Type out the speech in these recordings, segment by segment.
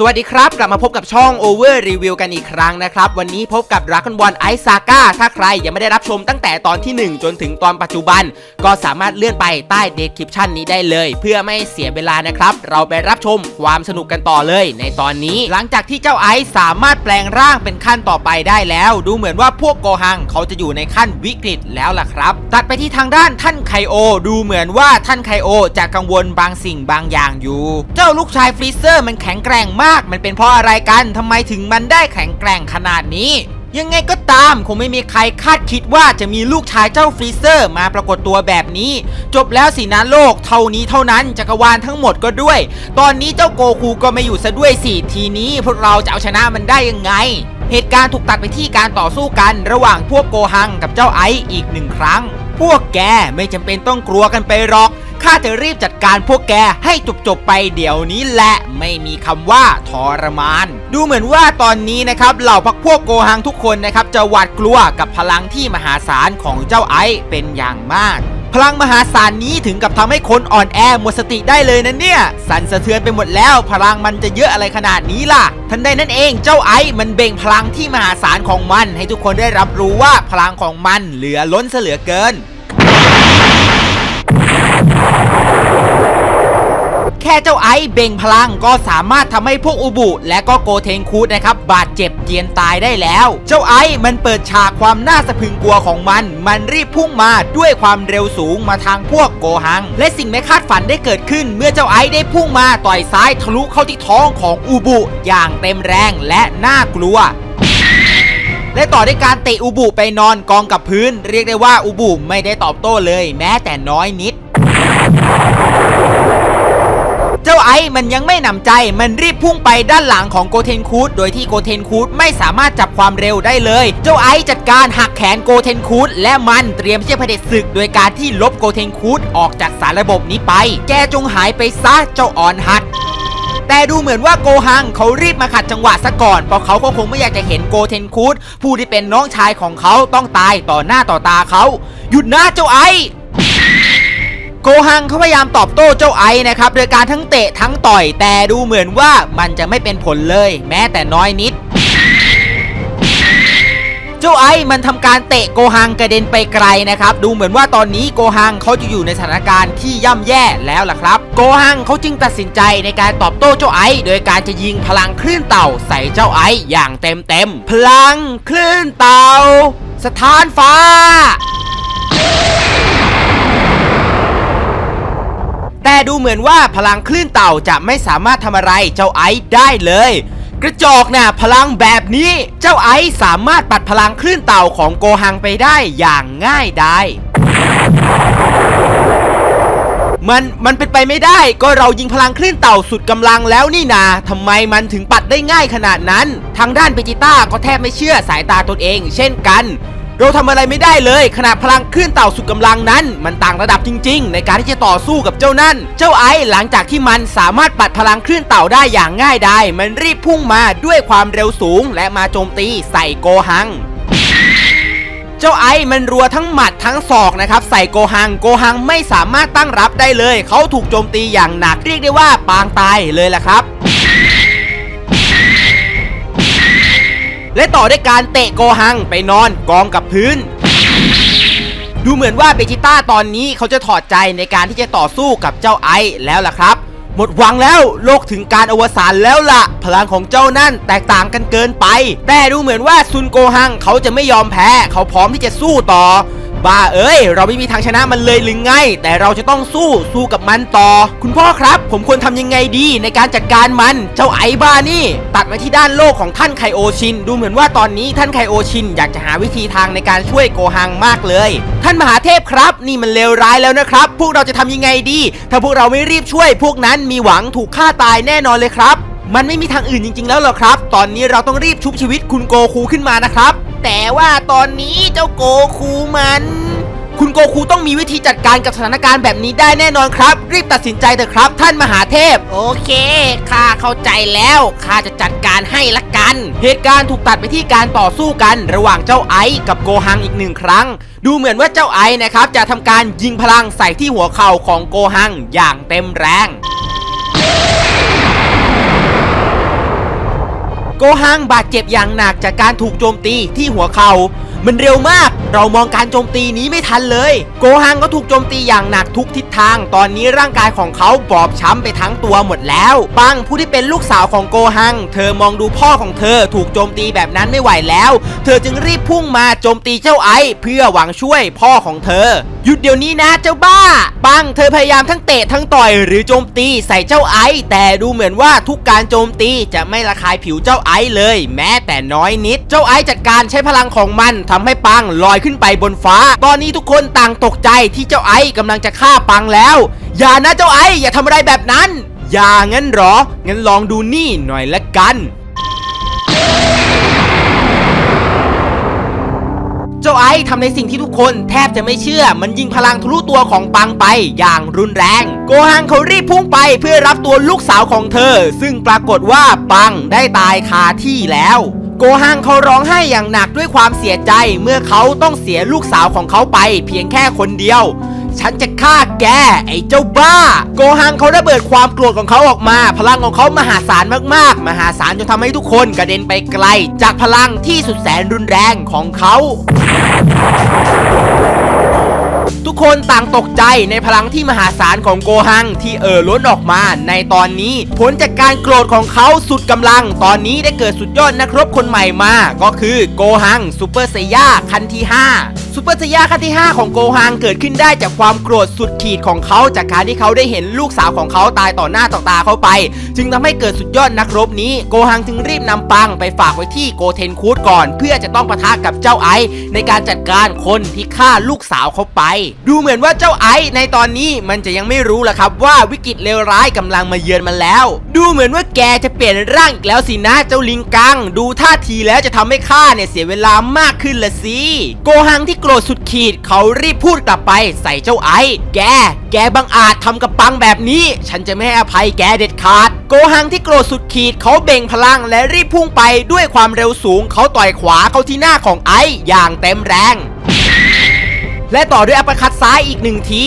สวัสดีครับ กลับมาพบกับช่อง Over Review กันอีกครั้งนะครับ วันนี้พบกับ Dragon Ball Ice Saga ถ้าใครยังไม่ได้รับชมตั้งแต่ตอนที่ 1 จนถึงตอนปัจจุบัน ก็สามารถเลื่อนไปใต้ description นี้ได้เลย เพื่อไม่เสียเวลานะครับ เราไปรับชมความสนุกกันต่อเลย ในตอนนี้หลังจากที่เจ้าไอซ์สามารถแปลงร่างเป็นขั้นต่อไปได้แล้ว ดูเหมือนว่าพวกโกหังเขาจะอยู่ในขั้นวิกฤตแล้วล่ะครับ ตัดไปที่ทางด้านท่านไคโอ ดูเหมือนว่าท่านไคโอจะกังวลบางสิ่งบางอย่างอยู่ เจ้าลูกชายฟรีเซอร์มันแข็งแกร่งมากมันเป็นเพราะอะไรกันทำไมถึงมันได้แข็งแกร่งขนาดนี้ ยังไงก็ตามคงไม่มีใครคาดคิดว่าจะมีลูกชายเจ้าฟรีเซอร์มาปรากฏตัวแบบนี้ จบแล้วสินะโลกเท่านี้เท่านั้นจักรวาลทั้งหมดก็ด้วย ตอนนี้เจ้าโกคูก็ไม่อยู่ซะด้วยสิทีนี้พวกเราจะเอาชนะมันได้ยังไงเหตุการณ์ถูกตัดไปที่การต่อสู้กันระหว่างพวกโกหังกับเจ้าไอซ์อีกหนึ่งครั้ง พวกแกไม่จำเป็นต้องกลัวกันไปหรอก ข้าจะรีบจัดการพวกแกให้จบๆไปเดี๋ยวนี้แหละไม่มีคำว่าทรมาน ดูเหมือนว่าตอนนี้นะครับเหล่าพักพวกโกหังทุกคนนะครับจะหวาดกลัวกับพลังที่มหาศาลของเจ้าไอซ์เป็นอย่างมากพลังมหาศาลนี้ถึงกับทำให้คนอ่อนแอหมดสติได้เลยนะเนี่ย สั่นสะเทือนไปหมดแล้ว พลังมันจะเยอะอะไรขนาดนี้ล่ะ ทันใดนั้นเองเจ้าไอซ์มันเบ่งพลังที่มหาศาลของมัน ให้ทุกคนได้รับรู้ว่าพลังของมันเหลือล้นเสือเกิน แค่เจ้าไอซ์เบ่งพลังก็สามารถทำให้พวกอุบุและก็โกเทงคูดนะครับ บาดเจ็บเจียนตายได้แล้ว เจ้าไอซ์มันเปิดฉากความน่าสะพรึงกลัวของมัน มันรีบพุ่งมาด้วยความเร็วสูงมาทางพวกโกหัง และสิ่งไม่คาดฝันได้เกิดขึ้น เมื่อเจ้าไอซ์ได้พุ่งมาต่อยซ้ายทะลุเข้าที่ท้องของอุบุอย่างเต็มแรงและน่ากลัวและต่อด้วยการเตะอุบุไปนอนกองกับพื้น เรียกได้ว่าอุบุไม่ได้ตอบโต้เลย แม้แต่น้อยนิด เจ้าไอซ์มันยังไม่หนำใจ มันรีบพุ่งไปด้านหลังของโกเทนคูดโดยที่โกเทนคูดไม่สามารถจับความเร็วได้เลย เจ้าไอซ์จัดการหักแขนโกเทนคูดและมันเตรียมที่จะเผด็จศึก โดยการที่ลบโกเทนคูดออกจากสารระบบนี้ไป แกจงหายไปซะเจ้าอ่อนหัดแต่ดูเหมือนว่าโกฮังเขารีบมาขัดจังหวะซะก่อน เพราะเขาก็คงไม่อยากจะเห็นโกเทนคูดผู้ที่เป็นน้องชายของเขาต้องตายต่อหน้าต่อตาเขา หยุดนะเจ้าไอซ์โกฮังเขาพยายามตอบโต้เจ้าไอซ์นะครับโดยการทั้งเตะทั้งต่อยแต่ดูเหมือนว่ามันจะไม่เป็นผลเลย แม้แต่น้อยนิด เจ้าไอซ์มันทำการเตะโกฮังกระเด็นไปไกลนะครับ ดูเหมือนว่าตอนนี้โกฮังเขาจะอยู่ในสถานการณ์ที่ย่ำแย่แล้วล่ะครับ โกฮังเขาจึงตัดสินใจในการตอบโต้เจ้าไอซ์โดยการจะยิงพลังคลื่นเต่าใส่เจ้าไอซ์อย่างเต็มเต็มๆพลังคลื่นเต่าสถานฟ้า แต่ดูเหมือนว่าพลังคลื่นเต่าจะไม่สามารถทำอะไรเจ้าไอซ์ได้เลย กระจอกน่ะพลังแบบนี้เจ้าไอซ์สามารถปัดพลังคลื่นเต่าของโกฮังไปได้อย่างง่ายได้มันมันเป็นไปไม่ได้ก็เรายิงพลังคลื่นเต่าสุดกำลังแล้วนี่นาทำไมมันถึงปัดได้ง่ายขนาดนั้น ทางด้านเปจิต้าก็แทบไม่เชื่อสายตาตนเอง เช่นกัน เราทำอะไรไม่ได้เลยขนาดพลังคลื่นเต่าสุดกำลังนั้น มันต่างระดับจริง ๆ ในการที่จะต่อสู้กับเจ้านั่น เจ้าไอซ์หลังจากที่มันสามารถปัดพลังคลื่นเต่าได้อย่างง่ายดายมันรีบพุ่งมาด้วยความเร็วสูง และมาโจมตีใส่โกหังเจ้าไอซ์มันรัวทั้งหมัดทั้งศอกนะครับ ใส่โกหังโกหังไม่สามารถตั้งรับได้เลย เขาถูกโจมตีอย่างหนักเรียกได้ว่าปางตายเลยแหละครับ และต่อด้วยการเตะโกหังไปนอนกองกับพื้น ดูเหมือนว่าเบจิต้าตอนนี้เขาจะถอดใจในการที่จะต่อสู้กับเจ้าไอแล้วล่ะครับ หมดหวังแล้วโลกถึงการอวสานแล้วล่ะ พลังของเจ้านั่นแตกต่างกันเกินไป แต่ดูเหมือนว่าซุนโกฮังเขาจะไม่ยอมแพ้ เขาพร้อมที่จะสู้ต่อ บ้าเอ้ย เราไม่มีทางชนะมันเลยหรือไง แต่เราจะต้องสู้สู้กับมันต่อ คุณพ่อครับ ผมควรทำยังไงดีในการจัดการมัน เจ้าไอ้บ้านี่ ตัดมาที่ด้านโลกของท่านไคโอชิน ดูเหมือนว่าตอนนี้ท่านไคโอชินอยากจะหาวิธีทางในการช่วยโกฮังมากเลย ท่านมหาเทพครับ นี่มันเลวร้ายแล้วนะครับ พวกเราจะทำยังไงดี ถ้าพวกเราไม่รีบช่วย พวกนั้นมีหวังถูกฆ่าตายแน่นอนเลยครับ มันไม่มีทางอื่นจริง ๆ แล้วหรอครับ ตอนนี้เราต้องรีบชุบชีวิตคุณโกคูขึ้นมานะครับ แต่ว่าตอนนี้เจ้าโกคูมัน คุณโกคูต้องมีวิธีจัดการกับสถานการณ์แบบนี้ได้แน่นอนครับ รีบตัดสินใจเถอะครับ ท่านมหาเทพ โอเคข้าเข้าใจแล้วข้าจะจัดการให้ละกัน เหตุการณ์ถูกตัดไปที่การต่อสู้กัน ระหว่างเจ้าไอซ์กับโกฮังอีกหนึ่งครั้ง ดูเหมือนว่าเจ้าไอซ์นะครับจะทำการยิงพลังใส่ที่หัวเข่าของโกฮังอย่างเต็มแรง โกฮังบาดเจ็บอย่างหนักจากการถูกโจมตีที่หัวเขา่ามันเร็วมาก เรามองการโจมตีนี้ไม่ทันเลย โกฮังก็ถูกโจมตีอย่างหนักทุกทิศทาง ตอนนี้ร่างกายของเขาบอบช้ำไปทั้งตัวหมดแล้ว ปังผู้ที่เป็นลูกสาวของโกฮัง เธอมองดูพ่อของเธอถูกโจมตีแบบนั้นไม่ไหวแล้ว เธอจึงรีบพุ่งมาโจมตีเจ้าไอเพื่อหวังช่วยพ่อของเธอ หยุดเดี๋ยวนี้นะเจ้าบ้า ปังเธอพยายามทั้งเตะทั้งต่อยหรือโจมตีใส่เจ้าไอแต่ดูเหมือนว่าทุกการโจมตีจะไม่ระคายผิวเจ้าไอเลย แม้แต่น้อยนิด เจ้าไอจัดการใช้พลังของมันทำให้ปังลอยขึ้นไปบนฟ้า ตอนนี้ทุกคนต่างตกใจที่เจ้าไอซ์กำลังจะฆ่าปังแล้ว อย่านะเจ้าไอซ์อย่าทำอะไรแบบนั้น อย่างั้นหรอ งั้นลองดูนี่หน่อยละกันเจ้าไอซ์ทำในสิ่งที่ทุกคนแทบจะไม่เชื่อ มันยิงพลังทะลุตัวของปังไปอย่างรุนแรง โกฮังเขารีบพุ่งไปเพื่อรับตัวลูกสาวของเธอ ซึ่งปรากฏว่าปังได้ตายคาที่แล้ว โกฮังเขาร้องไห้อย่างหนักด้วยความเสียใจเมื่อเขาต้องเสียลูกสาวของเขาไปเพียงแค่คนเดียว ฉันจะฆ่าแกไอ้เจ้าบ้า โกฮังเขาระเบิดความโกรธของเขาออกมา พลังของเขามหาศาลมากๆ มหาศาลจนทำให้ทุกคนกระเด็นไปไกล จากพลังที่สุดแสนรุนแรงของเขา ทุกคนต่างตกใจในพลังที่มหาศาลของโกฮังที่เอ่อล้นออกมาในตอนนี้ ผลจากการโกรธของเขาสุดกำลัง ตอนนี้ได้เกิดสุดยอดนักรบคนใหม่มา ก็คือโกฮังซูเปอร์ไซย่าคันที่ 5 ซูเปอร์ไซย่าคันที่ 5 ของโกฮังเกิดขึ้นได้จากความโกรธสุดขีดของเขาจากการที่เขาได้เห็นลูกสาวของเขาตายต่อหน้าต่อตาเขาไป จึงทำให้เกิดสุดยอดนักรบนี้โกฮังจึงรีบนำปังไปฝากไว้ที่โกเทนคูดก่อน เพื่อจะต้องปะทะกับเจ้าไอซ์ในการจัดการคนที่ฆ่าลูกสาวเขาไป ดูเหมือนว่าเจ้าไอซ์ในตอนนี้มันจะยังไม่รู้ละครับว่าวิกฤตเลวร้ายกำลังมาเยือนมันแล้ว ดูเหมือนว่าแกจะเปลี่ยนร่างอีกแล้วสินะเจ้าลิงกัง ดูท่าทีแล้วจะทำให้ข้าเนี่ยเสียเวลามากขึ้นละสิโกฮังที่โกรธสุดขีดเขารีบพูดกลับไปใส่เจ้าไอซ์แก แกบังอาจทำกับปังแบบนี้ ฉันจะไม่ให้อภัยแกเด็ดขาด โกฮังที่โกรธสุดขีดเขาเบ่งพลังและรีบพุ่งไปด้วยความเร็วสูง เขาต่อยขวาเข้าที่หน้าของไอซ์อย่างเต็มแรง และต่อด้วยอัปเปร์คัตซ้ายอีกหนึ่งที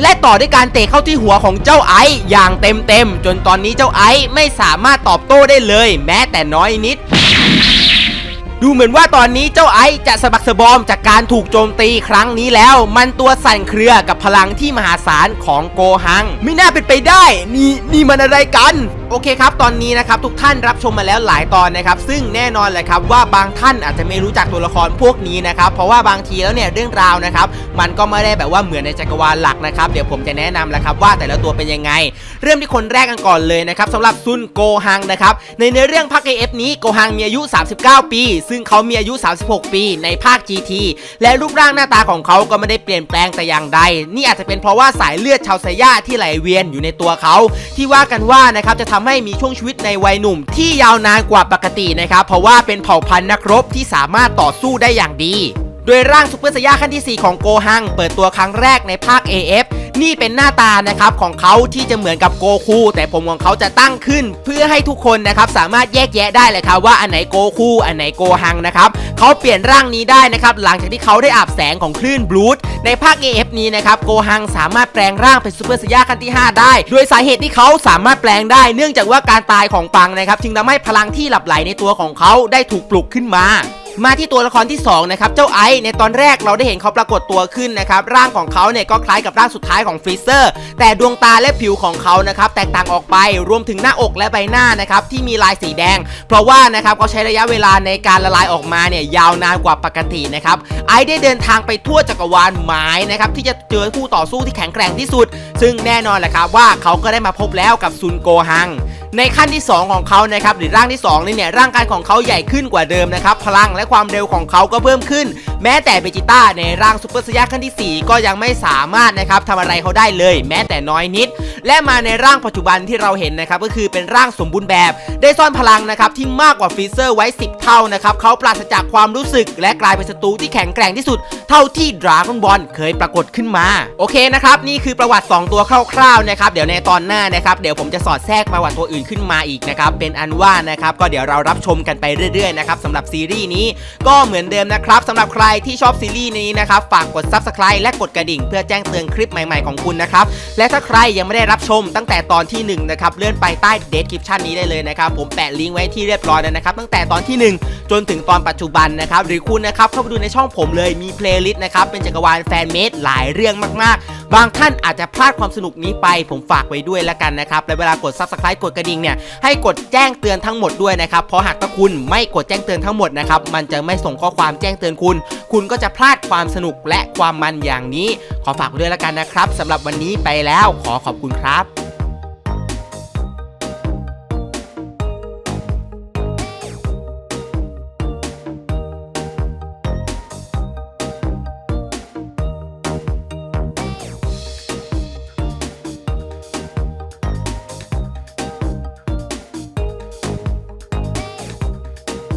และต่อด้วยการเตะเข้าที่หัวของเจ้าไอซ์อย่างเต็มเต็มๆจนตอนนี้เจ้าไอซ์ไม่สามารถตอบโต้ได้เลย แม้แต่น้อยนิด ดูเหมือนว่าตอนนี้เจ้าไอซ์จะสะบักสะบอมจากการถูกโจมตีครั้งนี้แล้ว มันตัวสั่นเครือกับพลังที่มหาศาลของโกฮัง ไม่น่าเป็นไปได้ นี่นี่มันอะไรกัน โอเคครับ ตอนนี้นะครับทุกท่านรับชมมาแล้วหลายตอนนะครับ ซึ่งแน่นอนแหละครับว่าบางท่านอาจจะไม่รู้จักตัวละครพวกนี้นะครับ เพราะว่าบางทีแล้วเนี่ยเรื่องราวนะครับ มันก็ไม่ได้แบบว่าเหมือนในจักรวาลหลักนะครับ เดี๋ยวผมจะแนะนำแหละครับว่าแต่ละตัวเป็นยังไง เริ่มที่คนแรกกันก่อนเลยนะครับสำหรับซุนโกฮังนะครับ ในเนื้อเรื่องภาค AF นี้โกฮังมีอายุ 39 ปี ซึ่งเขามีอายุ 36 ปีในภาค GT และรูปร่างหน้าตาของเขาก็ไม่ได้เปลี่ยนแปลงแต่อย่างใด นี่อาจจะเป็นเพราะว่าสายเลือดชาวไซย่าที่ไหลเวียนอยู่ในตัวเขา ที่ว่ากันว่านะครับจะทำให้มีช่วงชีวิตในวัยหนุ่ม ที่ยาวนานกว่าปกตินะครับ เพราะว่าเป็นเผ่าพันธุ์นักรบที่สามารถต่อสู้ได้อย่างดี โดยร่างซุปเปอร์สยาขั้นที่ 4 ของโกฮัง เปิดตัวครั้งแรกในภาค AF นี่เป็นหน้าตานะครับของเขาที่จะเหมือนกับโกคูแต่ผมของเขาจะตั้งขึ้น เพื่อให้ทุกคนนะครับสามารถแยกแยะได้เลยครับว่าอันไหนโกคูอันไหนโกฮังนะครับเขาเปลี่ยนร่างนี้ได้นะครับหลังจากที่เขาได้อาบแสงของคลื่นบลูดในภาค AF นี้นะครับโกฮังสามารถแปลงร่างเป็นซุปเปอร์ไซย่าขั้นที่ 5 ได้ โดยสาเหตุที่เขาสามารถแปลงได้ เนื่องจากว่าการตายของปังนะครับจึงทำให้พลังที่หลับไหลในตัวของเขาได้ถูกปลุกขึ้นมา มาที่ตัวละครที่ 2 นะครับ เจ้าไอซ์ในตอนแรกเราได้เห็นเขาปรากฏตัวขึ้นนะครับ ร่างของเขาเนี่ยก็คล้ายกับร่างสุดท้ายของฟรีเซอร์ แต่ดวงตาและผิวของเขานะครับ แตกต่างออกไปรวมถึงหน้าอกและใบหน้านะครับ ที่มีลายสีแดง เพราะว่านะครับเขาใช้ระยะเวลาในการละลายออกมาเนี่ยยาวนานกว่าปกตินะครับ ไอซ์ได้เดินทางไปทั่วจักรวาลหมายนะครับที่จะเจอคู่ต่อสู้ที่แข็งแกร่งที่สุด ซึ่งแน่นอนแหละครับว่าเขาก็ได้มาพบแล้วกับซุนโกฮัง ในขั้นที่ 2 ของเขานะครับหรือร่างที่ 2 นี่เนี่ยร่างกายของเขาใหญ่ขึ้นกว่าเดิมนะครับพลังและความเร็วของเขาก็เพิ่มขึ้น แม้แต่เบจิต้าในร่างซูเปอร์สยาขั้นที่ 4 ก็ยังไม่สามารถนะครับทำอะไรเขาได้เลย แม้แต่น้อยนิด และมาในร่างปัจจุบันที่เราเห็นนะครับก็คือเป็นร่างสมบูรณ์แบบ ได้ซ่อนพลังนะครับที่มากกว่าฟรีเซอร์ไว้ 10 เท่านะครับเขาปราศจากความรู้สึก และกลายเป็นศัตรูที่แข็งแกร่งที่สุด เท่าที่ดราก้อนบอลเคยปรากฏขึ้นมา โอเคนะครับนี่คือประวัติ 2 ตัวคร่าวๆนะครับเดี๋ยวในตอนหน้านะครับเดี๋ยวผมจะสอดแทรกประวัติตัวอื่นขึ้นมาอีกนะครับเป็นอันว่านะครับก็เดี๋ยวเรารับชมกันไปเรื่อยๆนะครับสำหรับซีรีส์นี้ก็เหมือนเดิมนะครับสำหรับใครที่ชอบซีรีส์นี้นะครับฝากกด Subscribe และกดกระดิ่ง เพื่อแจ้งเตือนคลิปใหม่ๆของคุณนะครับและถ้าใครยังไม่ได้รับชมตั้งแต่ตอนที่1นะครับเลื่อนไปใต้เดสคริปชันนี้ได้เลยนะครับผมแปะลิงก์ไว้ที่เรียบร้อยแล้วนะครับตั้งแต่ตอนที่ 1 จนถึงตอนปัจจุบันนะครับหรือคุณนะครับเข้าไปดูในช่องผมเลยมีเพลย์ลิสต์นะครับเป็นจักรวาลแฟนเมดหลายเรื่องมากๆ บางท่านอาจจะพลาดความสนุกนี้ไป ผมฝากไว้ด้วยแล้วกันนะครับและเวลากด subscribe กดกระดิ่งเนี่ยให้กดแจ้งเตือนทั้งหมดด้วยนะครับเพราะหากถ้าคุณไม่กดแจ้งเตือนทั้งหมดนะครับมันจะไม่ส่งข้อความแจ้งเตือนคุณ คุณก็จะพลาดความสนุกและความมันอย่างนี้ ขอฝากไว้ด้วยแล้วกันนะครับสำหรับวันนี้ไปแล้วขอขอบคุณครับ